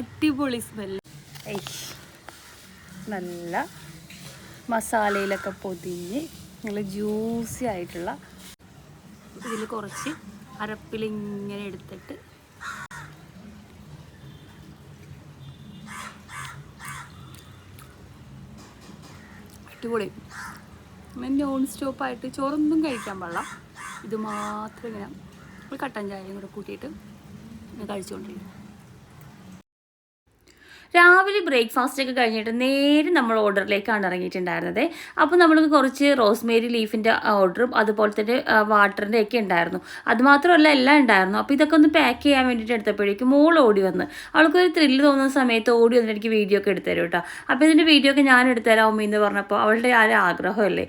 അടിപൊളി സ്മെല്ല് നല്ല മസാലയിലൊക്കെ പൊതിഞ്ഞ് നല്ല ജ്യൂസി ആയിട്ടുള്ള ഇതിൽ കുറച്ച് അരപ്പിലിങ്ങനെ എടുത്തിട്ട് അടിപൊളി. നോൺ സ്റ്റോപ്പായിട്ട് ചോറൊന്നും കഴിക്കാൻ പാടില്ല. ഇത് മാത്രം ഇങ്ങനെ ഒരു കട്ടൻ ചായയും കൂടെ കൂട്ടിയിട്ട് കഴിച്ചുകൊണ്ടിരിക്കും രാവിലെ ബ്രേക്ക്ഫാസ്റ്റ് ഒക്കെ കഴിഞ്ഞിട്ട് നേരെ നമ്മൾ ഓർഡറിലേക്കാണ് ഇറങ്ങിയിട്ടുണ്ടായിരുന്നത്. അപ്പോൾ നമ്മൾക്ക് കുറച്ച് റോസ്മേരി ലീഫിന്റെ ഓർഡറും അതുപോലെ തന്നെ വാട്ടറിന്റെ ഒക്കെ ഉണ്ടായിരുന്നു. അതുമാത്രമല്ല എല്ലാം ഉണ്ടായിരുന്നു. അപ്പോൾ ഇതൊക്കെ ഒന്ന് പാക്ക് ചെയ്യാൻ വേണ്ടിയിട്ട് എടുത്തപ്പോഴേക്കും മോൾ ഓടി വന്ന്. അവൾക്കൊരു ത്രില്ല് തോന്നുന്ന സമയത്ത് ഓടി വന്നിട്ട് എനിക്ക് വീഡിയോ ഒക്കെ എടുത്തു തരും കേട്ടോ. അപ്പോൾ ഇതിന്റെ വീഡിയോ ഒക്കെ ഞാൻ എടുത്തുതരാം ഉമ്മ എന്ന് പറഞ്ഞപ്പോൾ അവളുടെ ആ ഒരു ആഗ്രഹമല്ലേ?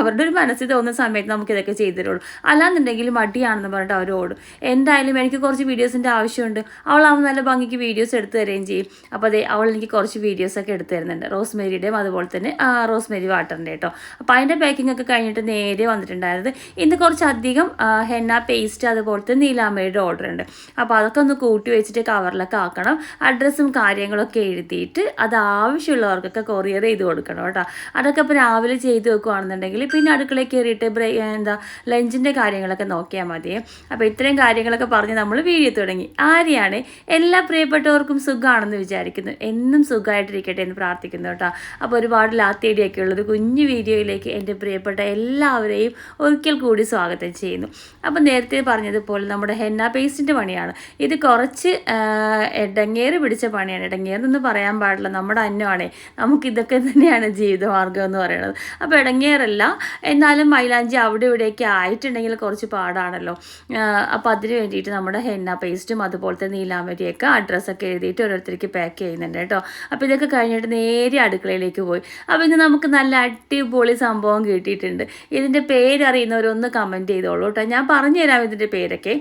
അവരുടെ ഒരു മനസ്സിൽ തോന്നുന്ന സമയത്ത് നമുക്ക് ഇതൊക്കെ ചെയ്തു തരുള്ളൂ. അല്ലാന്നുണ്ടെങ്കിൽ മടിയാണെന്ന് പറഞ്ഞിട്ട് ഓടും എന്തായാലും എനിക്ക് കുറച്ച് വീഡിയോസിന്റെ ആവശ്യമുണ്ട്. അവളാവുമ്പോൾ നല്ല ഭംഗിക്ക് വീഡിയോസ് എടുത്തു തരുകയും ചെയ്യും. അപ്പോൾ അതെ അവൾ എനിക്ക് കുറച്ച് വീഡിയോസൊക്കെ എടുത്തു തരുന്നുണ്ട്. റോസ്മേരിയുടെയും അതുപോലെ തന്നെ റോസ്മേരി വാട്ടറിന്റെ കേട്ടോ അപ്പോൾ അതിന്റെ പാക്കിംഗ് ഒക്കെ കഴിഞ്ഞിട്ട് നേരെ വന്നിട്ടുണ്ടായിരുന്നത് ഇന്ന് കുറച്ചധികം ഹെന്ന പേസ്റ്റ് അതുപോലത്തെ നീലാമയുടെ ഓർഡർ ഉണ്ട്. അപ്പോൾ അതൊക്കെ ഒന്ന് കൂട്ടി വെച്ചിട്ട് കവറിലൊക്കെ ആക്കണം. അഡ്രസ്സും കാര്യങ്ങളൊക്കെ എഴുതിയിട്ട് അത് ആവശ്യമുള്ളവർക്കൊക്കെ കൊറിയർ ചെയ്ത് കൊടുക്കണം കേട്ടോ അതൊക്കെ ഇപ്പോൾ രാവിലെ ചെയ്ത് വെക്കുകയാണെന്നുണ്ടെങ്കിൽ പിന്നെ അടുക്കളയിൽ കയറിയിട്ട് എന്താ ലഞ്ചിന്റെ കാര്യങ്ങളൊക്കെ നോക്കിയാൽ മതി. അപ്പോൾ ഇത്രയും കാര്യങ്ങളൊക്കെ പറഞ്ഞ് നമ്മൾ വീഡിയോ തുടങ്ങി. ആരെയാണ്? എല്ലാ പ്രിയപ്പെട്ടവർക്കും സുഖമാണെന്ന് വിചാരിക്കുന്നു. എന്നും സുഖമായിട്ടിരിക്കട്ടെ എന്ന് പ്രാർത്ഥിക്കുന്നു കേട്ടോ. അപ്പോൾ ഒരുപാട് ലാത്തേടിയൊക്കെ ഉള്ളൊരു കുഞ്ഞു വീഡിയോയിലേക്ക് എന്റെ പ്രിയപ്പെട്ട എല്ലാവരെയും ഒരിക്കൽ കൂടി സ്വാഗതം ചെയ്യുന്നു. അപ്പോൾ നേരത്തെ പറഞ്ഞതുപോലെ നമ്മുടെ ഹെന്ന പേസ്റ്റിന്റെ പണിയാണ്. ഇത് കുറച്ച് ഇടങ്ങേറ് പിടിച്ച പണിയാണ്. ഇടങ്ങേറെന്ന് പറയാൻ പാടില്ല. നമ്മുടെ അന്നമാണേ. നമുക്കിതൊക്കെ തന്നെയാണ് ജീവിതമാർഗം എന്ന് പറയുന്നത്. അപ്പോൾ ഇടങ്ങേറല്ല എന്നാലും മൈലാഞ്ചി അവിടെ ഇവിടെയൊക്കെ ആയിട്ടുണ്ടെങ്കിൽ കുറച്ച് പാടാണല്ലോ. അപ്പോൾ അതിന് വേണ്ടിയിട്ട് നമ്മുടെ ഹെന്ന പേസ്റ്റും അതുപോലത്തെ നീലാമരിയൊക്കെ അഡ്രസ്സൊക്കെ എഴുതിയിട്ട് ഓരോരുത്തർക്ക് പാക്ക് ചെയ്യുന്നുണ്ട് കേട്ടോ. അപ്പോൾ ഇതൊക്കെ കഴിഞ്ഞിട്ട് നേരെ അടുക്കളയിലേക്ക് പോയി. അപ്പോൾ ഇന്ന് നമുക്ക് നല്ല അടിപൊളി സംഭവം കിട്ടിയിട്ടുണ്ട്. ഇതിന്റെ പേരറിയുന്നവരൊന്ന് കമന്റ് ചെയ്തോളൂ കേട്ടോ. ഞാൻ പറഞ്ഞുതരാം ഇതിന്റെ പേരൊക്കെ.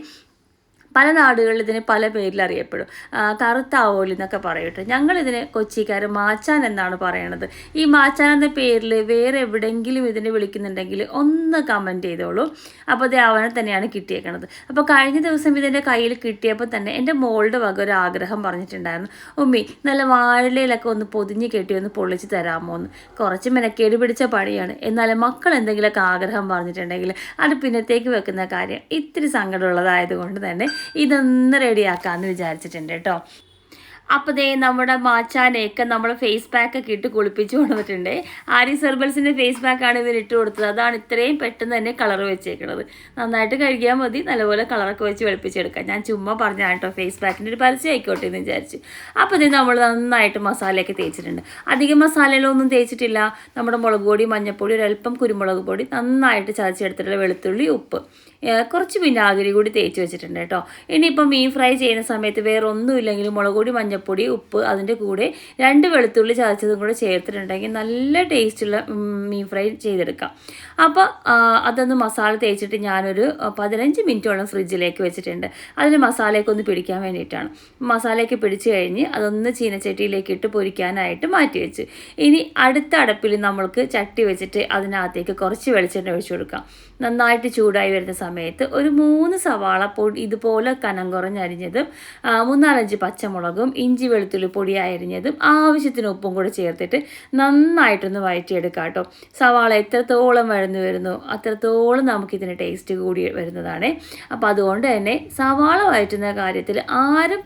പല നാടുകളിൽ ഇതിന് പല പേരിൽ അറിയപ്പെടും. കറുത്ത എന്നൊക്കെ പറയട്ടെ. ഞങ്ങളിതിന് കൊച്ചിക്കാർ മാച്ചാൻ എന്നാണ് പറയണത്. ഈ മാച്ചാൻ എന്ന പേരിൽ വേറെ എവിടെയെങ്കിലും ഇതിനെ വിളിക്കുന്നുണ്ടെങ്കിൽ ഒന്ന് കമന്റ് ചെയ്തോളൂ. അപ്പോൾ അത് അവനെ തന്നെയാണ് കിട്ടിയേക്കണത്. അപ്പോൾ കഴിഞ്ഞ ദിവസം ഇതിന്റെ കയ്യിൽ കിട്ടിയപ്പോൾ തന്നെ എന്റെ മോളുടെ വക ഒരു ആഗ്രഹം പറഞ്ഞിട്ടുണ്ടായിരുന്നു. ഉമ്മി നല്ല വാഴയിലൊക്കെ ഒന്ന് പൊതിഞ്ഞ് കെട്ടി ഒന്ന് പൊള്ളിച്ച് തരാമോ എന്ന്. കുറച്ച് മെനക്കേട് പിടിച്ച പണിയാണ്. എന്നാലും മക്കൾ എന്തെങ്കിലുമൊക്കെ ആഗ്രഹം പറഞ്ഞിട്ടുണ്ടെങ്കിൽ അത് പിന്നത്തേക്ക് വെക്കുന്ന കാര്യം ഇത്തിരി സങ്കടമുള്ളതായത് കൊണ്ട് തന്നെ ഇതൊന്ന് റെഡിയാക്കാമെന്ന് വിചാരിച്ചിട്ടുണ്ട് കേട്ടോ അപ്പോൾ ദേ നമ്മുടെ മാച്ചാനെയൊക്കെ നമ്മൾ ഫേസ് പാക്ക് ഒക്കെ ഇട്ട് കുളിപ്പിച്ച് കൊണ്ടുവന്നിട്ടുണ്ട്. ആരീസ് ഹെർബൽസിന്റെ ഫേസ് പാക്കാണ് ഇവർ ഇട്ട് കൊടുത്തത്. അതാണ് ഇത്രയും പെട്ടെന്ന് തന്നെ കളർ വെച്ചേക്കുന്നത് നന്നായിട്ട് കഴുകിയാൽ മതി. നല്ലപോലെ കളറൊക്കെ വെച്ച് വെളുപ്പിച്ചെടുക്കാം. ഞാൻ ചുമ്മാ പറഞ്ഞാണ് കേട്ടോ ഫേസ് പാക്കിന്റെ ഒരു പരസ്യം ആയിക്കോട്ടെ എന്ന് വിചാരിച്ചു. അപ്പോൾ ഇത് നമ്മൾ നന്നായിട്ട് മസാലയൊക്കെ തേച്ചിട്ടുണ്ട്. അധികം മസാലകളൊന്നും തേച്ചിട്ടില്ല. നമ്മുടെ മുളക് പൊടി മഞ്ഞൾപ്പൊടി ഒരല്പം കുരുമുളക് പൊടി നന്നായിട്ട് ചതച്ചെടുത്തിട്ടുള്ള വെളുത്തുള്ളി ഉപ്പ്. കുറച്ച് വിനാഗിരി കൂടി തേച്ച് വെച്ചിട്ടുണ്ട് കേട്ടോ. ഇനിയിപ്പം മീൻ ഫ്രൈ ചെയ്യുന്ന സമയത്ത് വേറെ ഒന്നുമില്ലെങ്കിലും മുളക് പൊടി മഞ്ഞൾപ്പൊടി ഉപ്പ് അതിന്റെ കൂടെ രണ്ട് വെളുത്തുള്ളി ചതച്ചതും കൂടെ ചേർത്തിട്ടുണ്ടെങ്കിൽ നല്ല ടേസ്റ്റുള്ള മീൻ ഫ്രൈ ചെയ്തെടുക്കാം. അപ്പോൾ അതൊന്ന് മസാല തേച്ചിട്ട് ഞാനൊരു പതിനഞ്ച് മിനിറ്റോളം ഫ്രിഡ്ജിലേക്ക് വെച്ചിട്ടുണ്ട്. അതിന് മസാലയൊക്കെ ഒന്ന് പിടിക്കാൻ വേണ്ടിയിട്ടാണ്. മസാലയൊക്കെ പിടിച്ച് കഴിഞ്ഞ് അതൊന്ന് ചീനച്ചട്ടിയിലേക്ക് ഇട്ട് പൊരിക്കാനായിട്ട് മാറ്റി വെച്ച്. ഇനി അടുത്ത അടപ്പിൽ നമ്മൾക്ക് ചട്ടി വെച്ചിട്ട് അതിനകത്തേക്ക് കുറച്ച് വെളിച്ചെണ്ണ ഒഴിച്ചു കൊടുക്കാം. നന്നായിട്ട് ചൂടായി വരുന്ന സമയത്ത് ഒരു മൂന്ന് സവാള പൊടി ഇതുപോലെ കനം കുറഞ്ഞരിഞ്ഞതും മൂന്നാലഞ്ച് പച്ചമുളകും ഇഞ്ചി വെളുത്തുള്ളി പൊടി അരിഞ്ഞതും ആവശ്യത്തിന് ഉപ്പും കൂടെ ചേർത്തിട്ട് നന്നായിട്ടൊന്ന് വഴറ്റിയെടുക്കാം കേട്ടോ. സവാള എത്രത്തോളം വഴന്നു വരുന്നു അത്രത്തോളം നമുക്കിതിന് ടേസ്റ്റ് കൂടി വരുന്നതാണ്. അപ്പോൾ അതുകൊണ്ട് തന്നെ സവാള വഴറ്റുന്ന കാര്യത്തിൽ ആരും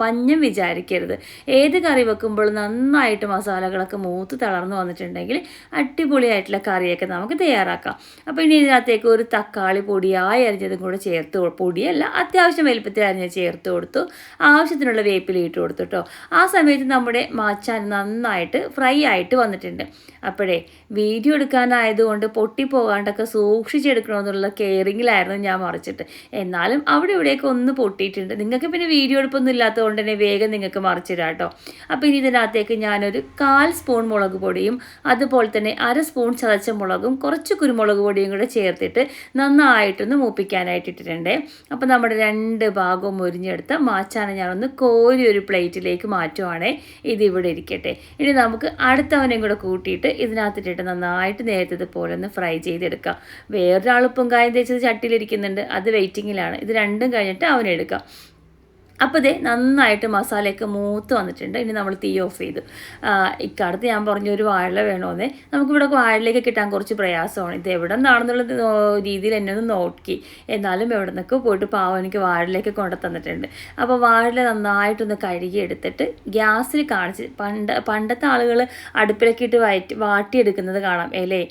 പഞ്ഞം വിചാരിക്കരുത്. ഏത് കറി വെക്കുമ്പോഴും നന്നായിട്ട് മസാലകളൊക്കെ മൂത്ത് തളർന്നു വന്നിട്ടുണ്ടെങ്കിൽ അടിപൊളിയായിട്ടുള്ള കറിയൊക്കെ നമുക്ക് തയ്യാറാക്കാം. അപ്പോൾ ഇനി ഇതിനകത്തേക്ക് ഒരു തക്കാളി പൊടിയായി അരിഞ്ഞതും കൂടെ ചേർത്ത് പൊടിയല്ല അത്യാവശ്യം വലുപ്പത്തിൽ അരിഞ്ഞ് ചേർത്ത് കൊടുത്തു. ആവശ്യത്തിനുള്ള വേപ്പില ഇട്ട് കൊടുത്തു കേട്ടോ ആ സമയത്ത് നമ്മുടെ മാച്ചാൻ നന്നായിട്ട് ഫ്രൈ ആയിട്ട് വന്നിട്ടുണ്ട്. അപ്പോഴേ വീഡിയോ എടുക്കാനായതുകൊണ്ട് പൊട്ടിപ്പോകാണ്ടൊക്കെ സൂക്ഷിച്ചെടുക്കണമെന്നുള്ള കെയറിങ്ങിലായിരുന്നു ഞാൻ മറിച്ചിട്ട്. എന്നാലും അവിടെ ഇവിടെയൊക്കെ ഒന്ന് പൊട്ടിയിട്ടുണ്ട്. നിങ്ങൾക്ക് പിന്നെ വീഡിയോ എടുപ്പൊന്നും ഇല്ലാത്തതുകൊണ്ട് തന്നെ വേഗം നിങ്ങൾക്ക് മറിച്ചിടാം കേട്ടോ അപ്പോൾ ഇനി ഇതിനകത്തേക്ക് ഞാനൊരു കാൽ സ്പൂൺ മുളക് പൊടിയും അതുപോലെ തന്നെ അര സ്പൂൺ ചതച്ച മുളകും കുറച്ച് കുരുമുളക് പൊടിയും കൂടെ ചേർത്തിട്ട് നന്നായിട്ടൊന്ന് മൂപ്പിക്കാനായിട്ട് ഇട്ടിട്ടുണ്ട്. അപ്പോൾ നമ്മുടെ രണ്ട് ഭാഗവും മുരിഞ്ഞെടുത്ത മാച്ചാണ് ഞാനൊന്ന് കോരി ഒരു പ്ലേറ്റിലേക്ക് മാറ്റുവാണേ. ഇത് ഇരിക്കട്ടെ. ഇനി നമുക്ക് അടുത്തവനെയും കൂടെ കൂട്ടിയിട്ട് ഇതിനകത്തിട്ടിട്ട് നന്നായിട്ട് നേരത്തെ പോലെ ഒന്ന് ഫ്രൈ ചെയ്തെടുക്കാം. വേറൊരാൾ ഉപ്പും കായം തേച്ചത് ചട്ടിയിലിരിക്കുന്നുണ്ട് അത് വെയിറ്റിങ്ങിലാണ്. ഇത് രണ്ടും കഴിഞ്ഞിട്ട് അവനെടുക്കാം. അപ്പോൾ ഇതേ നന്നായിട്ട് മസാലയൊക്കെ മൂത്ത് വന്നിട്ടുണ്ട്. ഇനി നമ്മൾ തീ ഓഫ് ചെയ്തു. ഇക്കാലത്ത് ഞാൻ പറഞ്ഞ ഒരു വാഴ വേണമെന്നേ നമുക്കിവിടെ വാഴയിലേക്ക് കിട്ടാൻ കുറച്ച് പ്രയാസമാണ്. ഇത് എവിടെ നിന്നാണെന്നുള്ള രീതിയിൽ എന്നെ ഒന്ന് നോക്കി. എന്നാലും എവിടെ നിന്നൊക്കെ പോയിട്ട് പാവം എനിക്ക് വാഴയിലേക്ക് കൊണ്ടു തന്നിട്ടുണ്ട്. അപ്പോൾ വാഴ നന്നായിട്ടൊന്ന് കഴുകി എടുത്തിട്ട് ഗ്യാസിൽ കാണിച്ച് പണ്ട് പണ്ടത്തെ ആളുകൾ അടുപ്പിലൊക്കെ ഇട്ട് വയറ്റി വാട്ടിയെടുക്കുന്നത് കാണാം. അല്ലേ?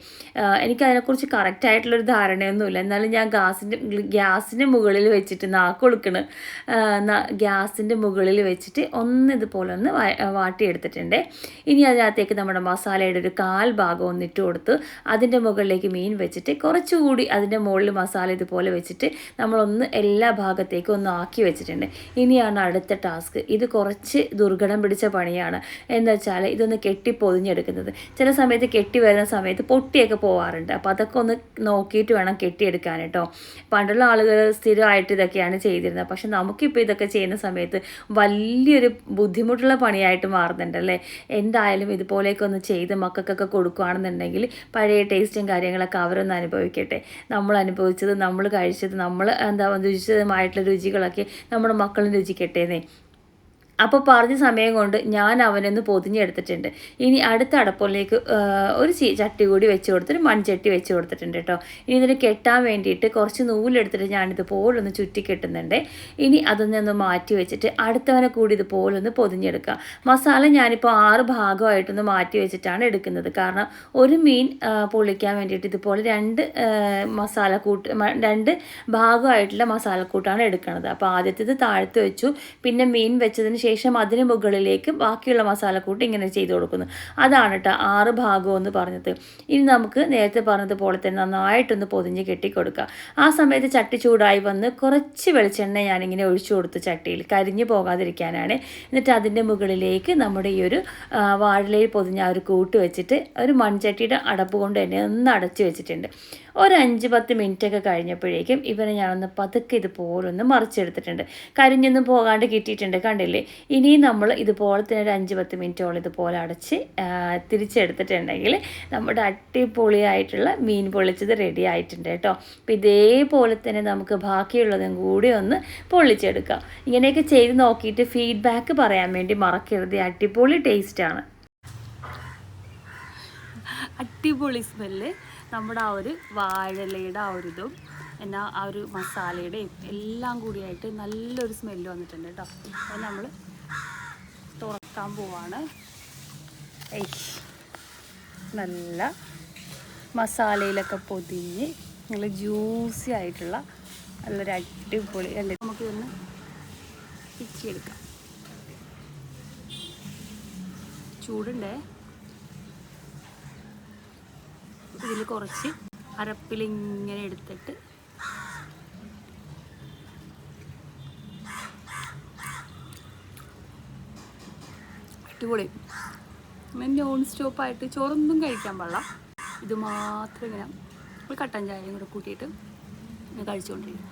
എനിക്കതിനെക്കുറിച്ച് കറക്റ്റായിട്ടുള്ളൊരു ധാരണയൊന്നുമില്ല. എന്നാലും ഞാൻ ഗ്യാസിന്റെ ഗ്യാസിന്റെ മുകളിൽ വെച്ചിട്ട് നാക്ക് കൊടുക്കണ് ഗ്യാസിന്റെ മുകളിൽ വെച്ചിട്ട് ഒന്ന് ഇതുപോലെ ഒന്ന് വാട്ടിയെടുത്തിട്ടുണ്ട്. ഇനി അതിനകത്തേക്ക് നമ്മുടെ മസാലയുടെ ഒരു കാൽ ഭാഗം ഒന്ന് ഇട്ട് കൊടുത്ത് അതിന്റെ മുകളിലേക്ക് മീൻ വെച്ചിട്ട് കുറച്ചുകൂടി അതിന്റെ മുകളിൽ മസാല ഇതുപോലെ വെച്ചിട്ട് നമ്മളൊന്ന് എല്ലാ ഭാഗത്തേക്കും ഒന്ന് ആക്കി വെച്ചിട്ടുണ്ട്. ഇനിയാണ് അടുത്ത ടാസ്ക്. ഇത് കുറച്ച് ദുർഘടം പിടിച്ച പണിയാണ്. എന്താ വെച്ചാൽ ഇതൊന്ന് കെട്ടി പൊതിഞ്ഞെടുക്കുന്നത്. ചില സമയത്ത് കെട്ടി വരുന്ന സമയത്ത് പൊട്ടിയൊക്കെ പോവാറുണ്ട്. അപ്പോൾ അതൊക്കെ ഒന്ന് നോക്കിയിട്ട് വേണം കെട്ടിയെടുക്കാൻ കേട്ടോ പണ്ടുള്ള ആളുകൾ സ്ഥിരമായിട്ട് ഇതൊക്കെയാണ് ചെയ്തിരുന്നത്. പക്ഷെ നമുക്കിപ്പോൾ ഇതൊക്കെ ചെയ്യുന്ന സമയത്ത് വലിയൊരു ബുദ്ധിമുട്ടുള്ള പണിയായിട്ട് മാറുന്നുണ്ട് അല്ലേ എന്തായാലും ഇതുപോലെയൊക്കെ ഒന്ന് ചെയ്ത് മക്കൾക്കൊക്കെ കൊടുക്കുകയാണെന്നുണ്ടെങ്കിൽ പഴയ ടേസ്റ്റും കാര്യങ്ങളൊക്കെ അവരൊന്ന് അനുഭവിക്കട്ടെ. നമ്മൾ അനുഭവിച്ചത് നമ്മൾ കഴിച്ചത് നമ്മൾ എന്താ രുചിച്ചതുമായിട്ടുള്ള രുചികളൊക്കെ നമ്മുടെ മക്കളും രുചിക്കട്ടേന്നേ അപ്പോൾ പറഞ്ഞ സമയം കൊണ്ട് ഞാൻ അവനൊന്ന് പൊതിഞ്ഞെടുത്തിട്ടുണ്ട്. ഇനി അടുത്ത അടപ്പിലേക്ക് ഒരു ചട്ടി കൂടി വെച്ച് കൊടുത്തിട്ട് മൺചട്ടി വെച്ച് കൊടുത്തിട്ടുണ്ട് കേട്ടോ. ഇനി ഇതിന് കെട്ടാൻ വേണ്ടിയിട്ട് കുറച്ച് നൂലെടുത്തിട്ട് ഞാനിതുപോലൊന്ന് ചുറ്റി കെട്ടുന്നുണ്ട്. ഇനി അതൊന്നൊന്ന് മാറ്റി വെച്ചിട്ട് അടുത്തവനെ കൂടി ഇതുപോലൊന്ന് പൊതിഞ്ഞെടുക്കുക. മസാല ഞാനിപ്പോൾ ആറ് ഭാഗമായിട്ടൊന്ന് മാറ്റി വെച്ചിട്ടാണ് എടുക്കുന്നത്. കാരണം ഒരു മീൻ പൊള്ളിക്കാൻ വേണ്ടിയിട്ട് ഇതുപോലെ രണ്ട് മസാല കൂട്ട് രണ്ട് ഭാഗമായിട്ടുള്ള മസാലക്കൂട്ടാണ് എടുക്കുന്നത് അപ്പോൾ ആദ്യത്തേത് താഴ്ത്ത് വെച്ചു. പിന്നെ മീൻ വെച്ചതിന് ശേഷം അതിന് മുകളിലേക്ക് ബാക്കിയുള്ള മസാലക്കൂട്ട് ഇങ്ങനെ ചെയ്ത് കൊടുക്കുന്നു. അതാണ് കേട്ടോ ആറ് ഭാഗം എന്ന് പറഞ്ഞത്. ഇനി നമുക്ക് നേരത്തെ പറഞ്ഞതുപോലെ തന്നെ നന്നായിട്ടൊന്ന് പൊതിഞ്ഞ് കെട്ടിക്കൊടുക്കുക ആ സമയത്ത് ചട്ടി ചൂടായി വന്ന് കുറച്ച് വെളിച്ചെണ്ണ ഞാനിങ്ങനെ ഒഴിച്ചു കൊടുത്ത് ചട്ടിയിൽ കരിഞ്ഞു പോകാതിരിക്കാനാണ്. എന്നിട്ട് അതിന്റെ മുകളിലേക്ക് നമ്മുടെ ഈ ഒരു വാഴലയിൽ പൊതിഞ്ഞ ആ ഒരു കൂട്ട് വെച്ചിട്ട് ഒരു മൺചട്ടിയുടെ അടപ്പ് കൊണ്ട് തന്നെ ഒന്ന് അടച്ചു വെച്ചിട്ടുണ്ട്. ഒരു അഞ്ച് പത്ത് മിനിറ്റ് ഒക്കെ കഴിഞ്ഞപ്പോഴേക്കും ഇവനെ ഞാനൊന്ന് പതുക്കെ ഇതുപോലൊന്ന് മറിച്ചെടുത്തിട്ടുണ്ട്. കരിഞ്ഞൊന്നും പോകാണ്ട് കിട്ടിയിട്ടുണ്ട് കണ്ടില്ലേ? ഇനിയും നമ്മൾ ഇതുപോലെ തന്നെ ഒരു അഞ്ച് പത്ത് മിനിറ്റോളം ഇതുപോലെ അടച്ച് തിരിച്ചെടുത്തിട്ടുണ്ടെങ്കിൽ നമ്മുടെ അടിപൊളിയായിട്ടുള്ള മീൻ പൊള്ളിച്ചത് റെഡി ആയിട്ടുണ്ട് കേട്ടോ. അപ്പോൾ ഇതേപോലെ തന്നെ നമുക്ക് ബാക്കിയുള്ളതും കൂടി ഒന്ന് പൊള്ളിച്ചെടുക്കാം. ഇങ്ങനെയൊക്കെ ചെയ്ത് നോക്കിയിട്ട് ഫീഡ്ബാക്ക് പറയാൻ വേണ്ടി മറക്കരുത്. അടിപൊളി ടേസ്റ്റാണ് അട്ടിപൊളി സ്മെല്ല് നമ്മുടെ ആ ഒരു വാഴലയുടെ ആ ഒരു ഇതും എന്നാ ആ ഒരു മസാലയുടെയും എല്ലാം കൂടിയായിട്ട് നല്ലൊരു സ്മെല്ല് വന്നിട്ടുണ്ട് കേട്ടോ. അത് നമ്മൾ തുറക്കാൻ പോവാണ്. നല്ല മസാലയിലൊക്കെ പൊതിഞ്ഞ് നല്ല ജ്യൂസി ആയിട്ടുള്ള നല്ലൊരു അടിപൊളി അല്ലേ നമുക്ക് ഇതൊന്ന് പിച്ചിയെടുക്കാം. ചൂടുണ്ടേ? ഇതിൽ കുറച്ച് അരപ്പിൽ ഇങ്ങനെ എടുത്തിട്ട് അടിപൊളി. നോൺ സ്റ്റോപ്പായിട്ട് ചോറൊന്നും കഴിക്കാൻ പാടില്ല. ഇത് മാത്രം ഇങ്ങനെ ഒരു കട്ടൻ ചായയും കൂടെ കൂട്ടിയിട്ട് കഴിച്ചുകൊണ്ടിരിക്കും.